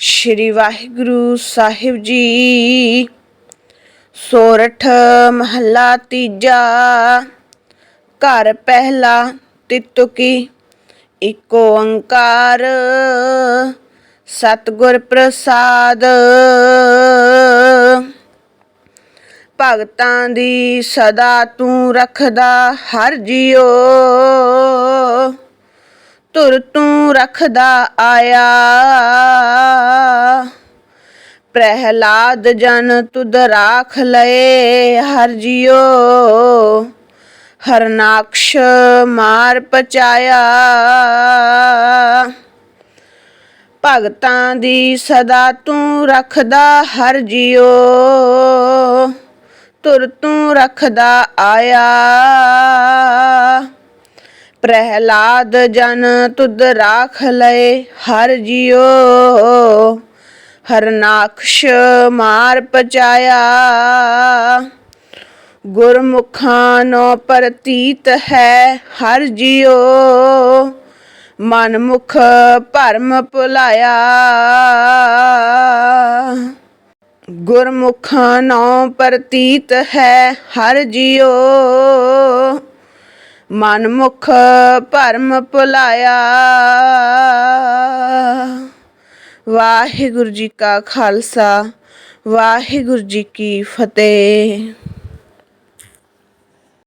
ਸ਼੍ਰੀ ਵਾਹਿਗੁਰੂ ਸਾਹਿਬ ਜੀ। ਸੋਰਠ ਮਹੱਲਾ ਤੀਜਾ, ਘਰ ਪਹਿਲਾ ਤਿਤੁਕੀ, ਇਕ ਓੰਕਾਰ ਸਤਿਗੁਰ ਪ੍ਰਸਾਦ। ਭਗਤਾਂ ਦੀ ਸਦਾ ਤੂੰ ਰੱਖਦਾ ਹਰ ਜਿਉ ਤੁਰ ਤੂੰ ਰੱਖਦਾ ਆਇਆ। ਪ੍ਰਹਿਲਾਦ ਜਨ ਤੁਧ ਰਾਖ ਲਏ, ਹਰ ਜਿਉ ਹਰਨਾਕਸ਼ ਮਾਰ ਪਚਾਇਆ। ਭਗਤਾਂ ਦੀ ਸਦਾ ਤੂੰ ਰੱਖਦਾ, ਹਰ ਜਿਉ ਤੁਰ ਤੂੰ ਰੱਖਦਾ ਆਇਆ। ਪ੍ਰਹਿਲਾਦ ਜਨ ਤੁਧ ਰਾਖ ਲਏ, ਹਰ ਜਿਉ। ਹਰਨਾਕਸ਼ ਮਾਰ ਪਚਾਇਆ। ਗੁਰਮੁਖਾਂ ਨੋ ਪ੍ਰਤੀਤ ਹੈ, ਹਰ ਜਿਉ। ਮਨਮੁਖ ਭਰਮ ਭੁਲਾਇਆ। ਗੁਰਮੁਖਾਂ ਨੋ ਪ੍ਰਤੀਤ ਹੈ, ਹਰ ਜਿਉ। ਮਨਮੁਖ ਭਰਮ ਭੁਲਾਇਆ। ਵਾਹਿਗੁਰੂ ਜੀ ਕਾ ਖਾਲਸਾ ਵਾਹਿਗੁਰੂ ਜੀ ਕੀ ਫਤਿਹ।